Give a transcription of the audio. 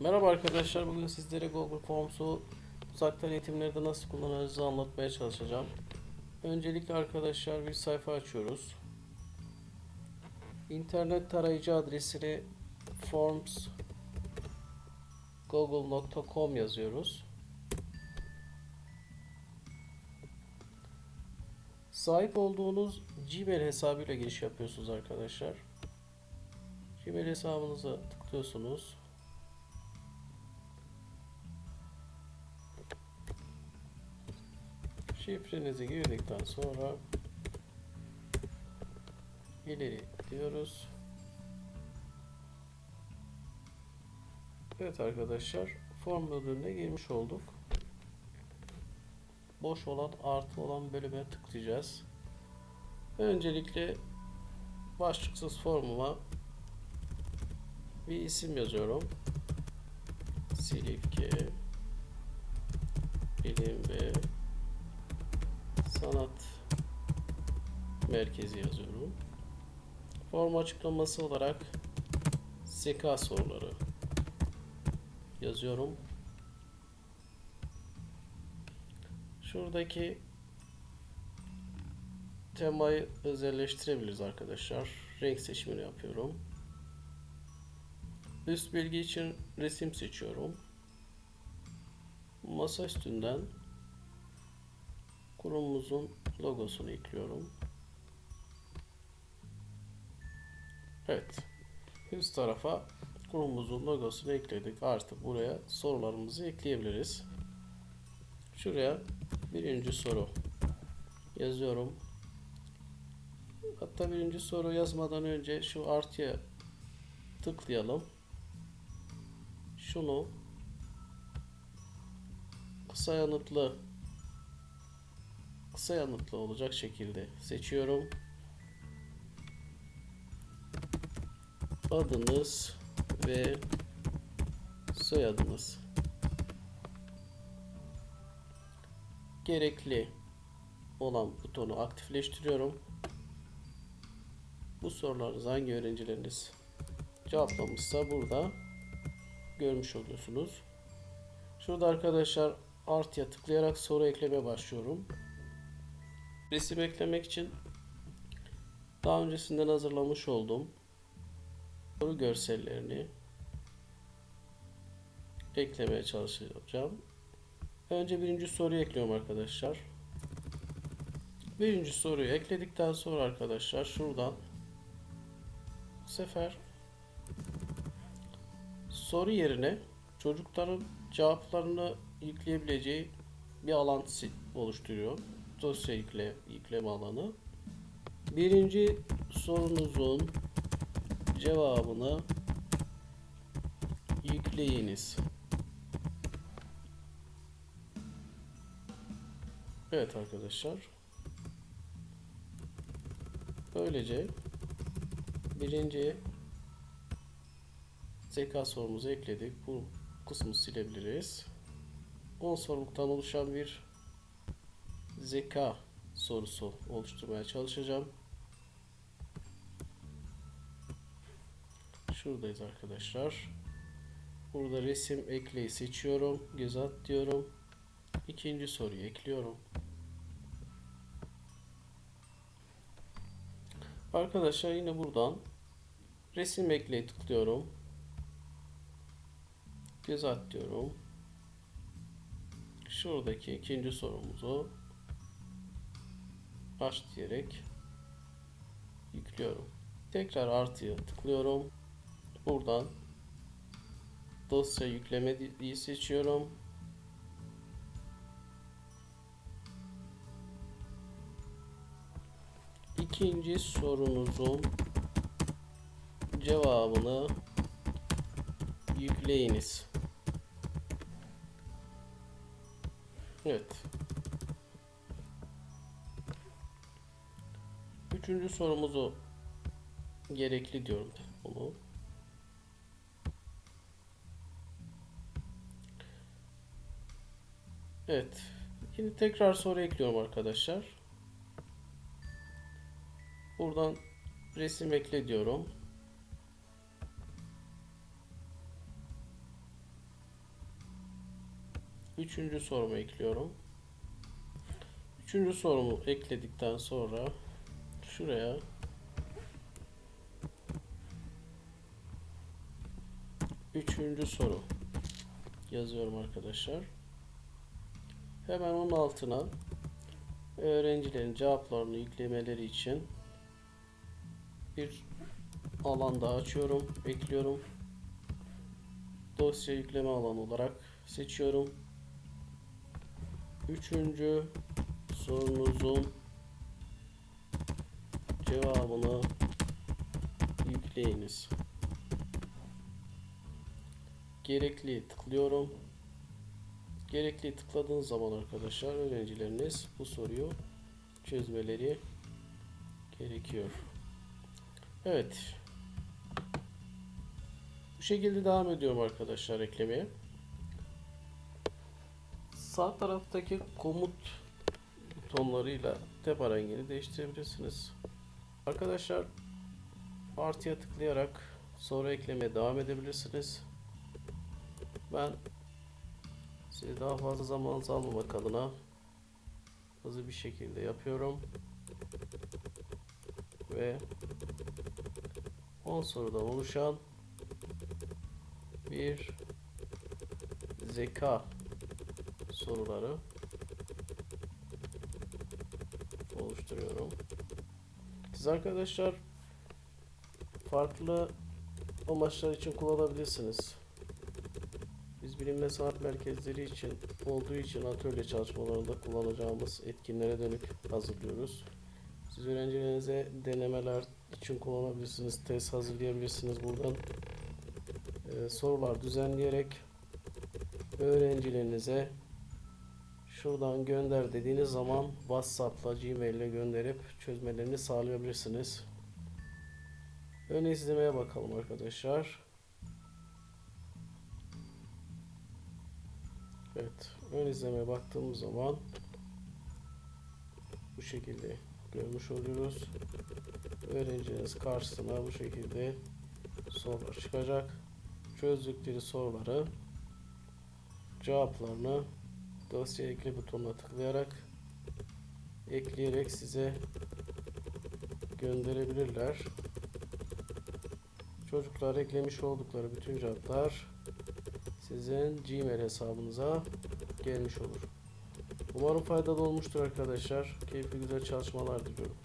Merhaba arkadaşlar. Bugün sizlere Google Forms'u uzaktan eğitimlerde nasıl kullanacağınızı anlatmaya çalışacağım. Öncelikle arkadaşlar bir sayfa açıyoruz. İnternet tarayıcı adresini forms.google.com yazıyoruz. Sahip olduğunuz Gmail hesabıyla giriş yapıyorsunuz arkadaşlar. Gmail hesabınıza tıklıyorsunuz. Şifrenizi girdikten sonra ileri diyoruz. Evet arkadaşlar form modülüne girmiş olduk. Boş olan artı olan bölüme tıklayacağız. Öncelikle başlıksız formuma bir isim yazıyorum. Silifke Bilim ve Sanat Merkezi yazıyorum. Form açıklaması olarak zeka soruları yazıyorum. Şuradaki temayı özelleştirebiliriz arkadaşlar. Renk seçimini yapıyorum. Üst bilgi için resim seçiyorum. Masa üstünden kurumumuzun logosunu ekliyorum. Evet. Üst tarafa kurumumuzun logosunu ekledik. Artık buraya sorularımızı ekleyebiliriz. Şuraya birinci soru yazıyorum. Hatta birinci soru yazmadan önce şu artıya tıklayalım. Şunu kısa yanıtlı kısa yanıtlı olacak şekilde seçiyorum. Adınız ve soyadınız. Gerekli olan butonu aktifleştiriyorum. Bu sorularınızı hangi öğrencileriniz cevaplamışsa burada görmüş oluyorsunuz. Şurada arkadaşlar artıya tıklayarak soru ekleme başlıyorum. Resim eklemek için daha öncesinden hazırlamış olduğum soru görsellerini eklemeye çalışacağım. Önce birinci soruyu ekliyorum arkadaşlar. Birinci soruyu ekledikten sonra arkadaşlar şuradan bu sefer soru yerine çocukların cevaplarını yükleyebileceği bir alan oluşturuyor. Dosya yükle, yükleme alanı. Birinci sorunuzun cevabını yükleyiniz. Evet arkadaşlar. Böylece birinci zeka sorumuzu ekledik. Bu kısmı silebiliriz. 10 soruluktan oluşan bir zeka sorusu oluşturmaya çalışacağım. Şuradayız arkadaşlar. Burada resim ekleyi seçiyorum. Göz at diyorum. İkinci soruyu ekliyorum. Arkadaşlar yine buradan resim ekleyi tıklıyorum. Göz at diyorum. Şuradaki ikinci sorumuzu aç diyerek yüklüyorum. Tekrar artıya tıklıyorum. Buradan dosya yükleme diye seçiyorum. İkinci sorunuzun cevabını yükleyiniz. Evet. Üçüncü sorumuzu gerekli diyorum bunu. Evet. Şimdi tekrar soru ekliyorum arkadaşlar. Buradan resim ekle diyorum. Üçüncü sorumu ekliyorum. Üçüncü sorumu ekledikten sonra şuraya üçüncü soru yazıyorum arkadaşlar. Hemen onun altına öğrencilerin cevaplarını yüklemeleri için bir alan daha açıyorum, ekliyorum. Dosya yükleme alanı olarak seçiyorum. Üçüncü sorunuzun cevabını yükleyiniz. Gerekli tıklıyorum. Gerekli tıkladığınız zaman arkadaşlar öğrencileriniz bu soruyu çözmeleri gerekiyor. Evet. Bu şekilde devam ediyorum arkadaşlar eklemeye. Sağ taraftaki komut butonlarıyla tepe rengini değiştirebilirsiniz. Arkadaşlar artıya tıklayarak sonra eklemeye devam edebilirsiniz. Ben size daha fazla zamanınızı almamak adına hızlı bir şekilde yapıyorum. Ve 10 sorudan oluşan bir zeka soruları Siz arkadaşlar farklı amaçlar için kullanabilirsiniz. Biz bilim ve sanat merkezleri için olduğu için atölye çalışmalarında kullanacağımız etkinlere dönük hazırlıyoruz. Siz öğrencilerinize denemeler için kullanabilirsiniz, test hazırlayabilirsiniz. Buradan e, sorular düzenleyerek öğrencilerinize şuradan gönder dediğiniz zaman WhatsApp'la Gmail ile gönderip çözmelerini sağlayabilirsiniz. Ön izlemeye bakalım arkadaşlar. Evet, ön izlemeye baktığımız zaman bu şekilde görmüş oluyoruz. Öğrenciniz karşısına bu şekilde sorular çıkacak. Çözdükleri soruları cevaplarını dosya ekle butonuna tıklayarak ekleyerek size gönderebilirler. Çocuklar eklemiş oldukları bütün cevaplar sizin Gmail hesabınıza gelmiş olur. Umarım faydalı olmuştur arkadaşlar. Keyifli güzel çalışmalar diliyorum.